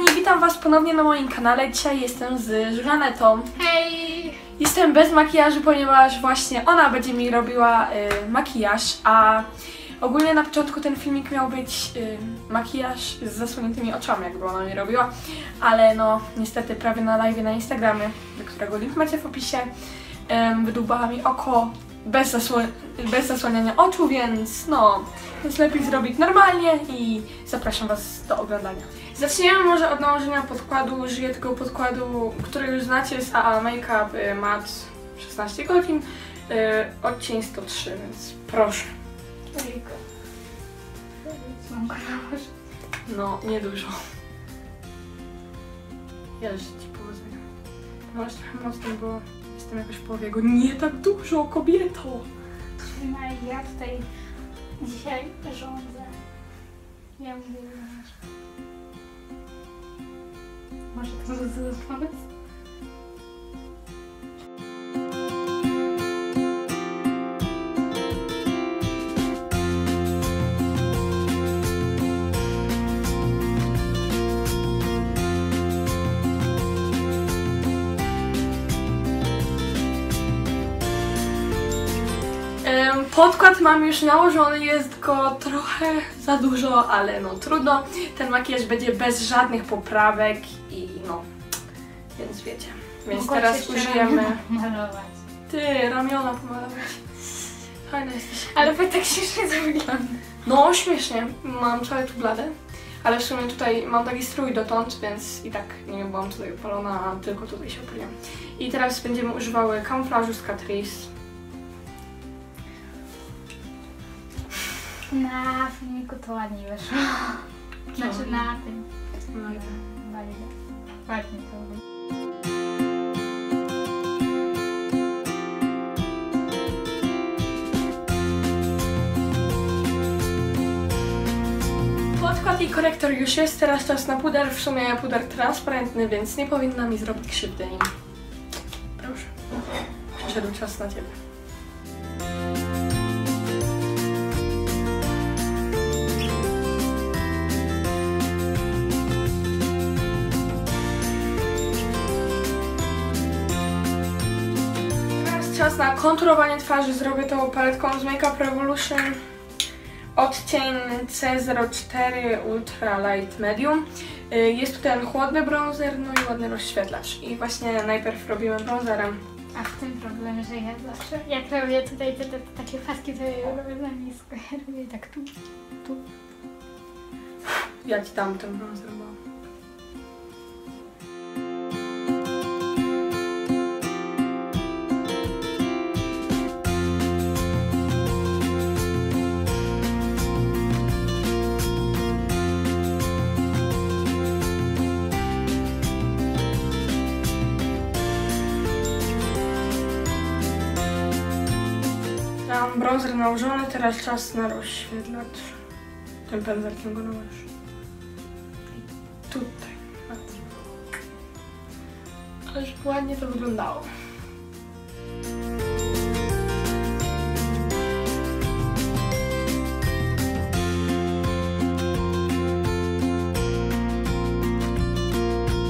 kochani, witam was ponownie na moim kanale. Dzisiaj jestem z Żanetą. Hej! Jestem bez makijażu, ponieważ właśnie ona będzie mi robiła y, makijaż, a ogólnie na początku ten filmik miał być y, makijaż z zasłoniętymi oczami, jakby ona mi robiła, ale no niestety prawie na live na Instagramie, do którego link macie w opisie, ym, wydłubała mi oko bez, zasło- bez zasłaniania oczu, więc no, więc lepiej zrobić normalnie i zapraszam was do oglądania. Zaczniemy może od nałożenia podkładu. Użyję tego podkładu, który już znacie z AA Makeup y, Mat 16 godzin, y, odcień 103, więc proszę. Mam go nałożyć. No, niedużo. Ja życzę Ci powodzenia. Możesz trochę mocno, bo jestem jakoś w połowie. Nie tak dużo, kobieto! Trzymaj, ja tutaj dzisiaj rządzę. Ja mówię, że- Może to był Podkład mam już nałożony, jest go trochę za dużo, ale no trudno. Ten makijaż będzie bez żadnych poprawek i no, więc wiecie. Więc Mogłaś teraz użyjemy... Malować. Ty, ramiona pomalować. Fajna jesteś. Ale wy tak śmiesznie wygląda. No, śmiesznie. Mam całe tu blade. Ale w sumie tutaj mam taki strój dotąd, więc i tak nie byłam tutaj upalona, a tylko tutaj się opaliłam. I teraz będziemy używały kamuflażu z Catrice. Na filmiku to ładnie wyszło. Znaczy na tym. Ładnie. Ładnie to wygląda. Podkład i korektor już jest, teraz czas na puder. W sumie puder transparentny, więc nie powinna mi zrobić krzywdy nim. Proszę. Przyszedł czas na Ciebie. Teraz na konturowanie twarzy. Zrobię to paletką z Makeup Revolution. Odcień C04 Ultra Light Medium. Y, Jest tu ten chłodny bronzer, no i ładny rozświetlacz. I właśnie najpierw robimy bronzerem. A w tym problem, że ja zawsze, jak robię tutaj te, te, te takie paski, to ja robię za nisko. Ja robię tak tu, tu. Ja ci dam ten bronzer, bo... Mam bronzer nałożony, teraz czas na rozświetlacz. Tym pędzelkiem go nałożę. Tutaj. patrz. Ale żeby ładnie to wyglądało.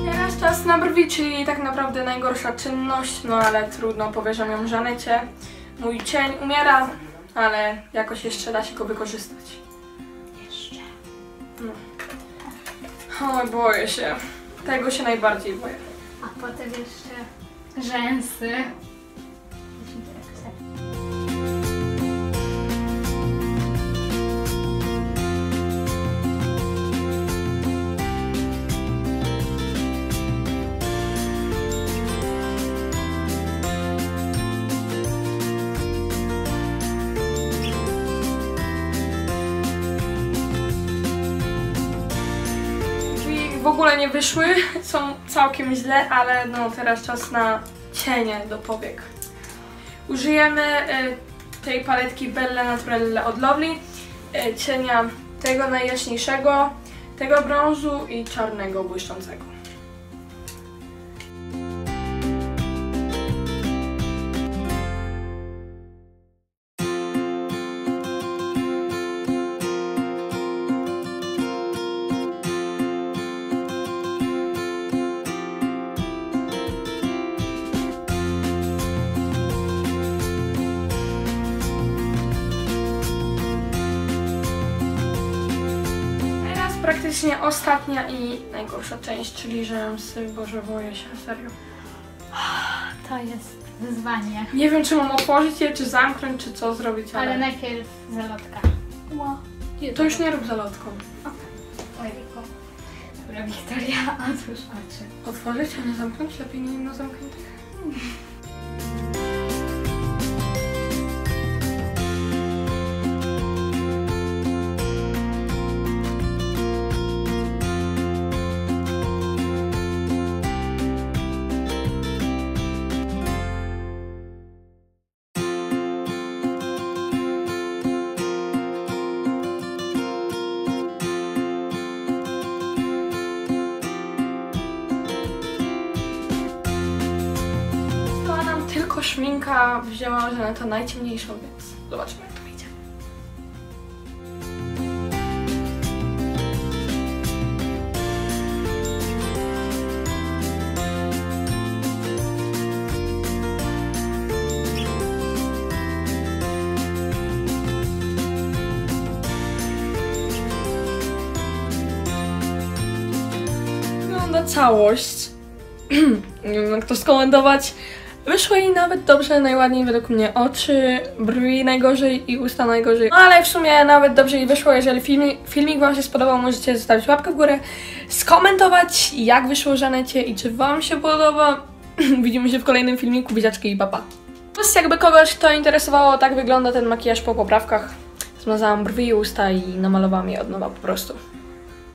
Teraz czas na brwi, czyli tak naprawdę najgorsza czynność, no ale trudno, powierzam ją Żanecie. Mój cień umiera, ale jakoś jeszcze da się go wykorzystać. Jeszcze. No. Oj, boję się. Tego się najbardziej boję. A potem jeszcze rzęsy. Ogóle nie wyszły, są całkiem źle, ale no teraz czas na cienie do powiek. Użyjemy y, tej paletki Belle Naturelle od Lovely, y, cienia tego najjaśniejszego, tego brązu i czarnego błyszczącego. Praktycznie ostatnia i najgorsza część, czyli rzęsy. Boże, boję się, serio. To jest wyzwanie. Nie wiem, czy mam otworzyć je, czy zamknąć, czy co zrobić, ale... Ale najpierw zalotka. Ła. To już nie rób zalotką. Ojejku. Dobra, Wiktoria, otwórz oczy. Otworzyć, a nie zamknąć? Lepiej nie na zamkniętych. Szminka, wzięłam Żaneta najciemniejszą, więc zobaczymy jak to wyjdzie. Wygląda całość. nie wiem jak to skomentować. Wyszło jej nawet dobrze, najładniej według mnie oczy, brwi najgorzej i usta najgorzej. No ale w sumie nawet dobrze jej wyszło, jeżeli filmik, filmik Wam się spodobał, możecie zostawić łapkę w górę, skomentować jak wyszło Żanecie i czy Wam się podoba. Widzimy się w kolejnym filmiku, widziaczki i papa. Plus jakby kogoś to interesowało, tak wygląda ten makijaż po poprawkach. Zmazałam brwi i usta i namalowałam je od nowa po prostu.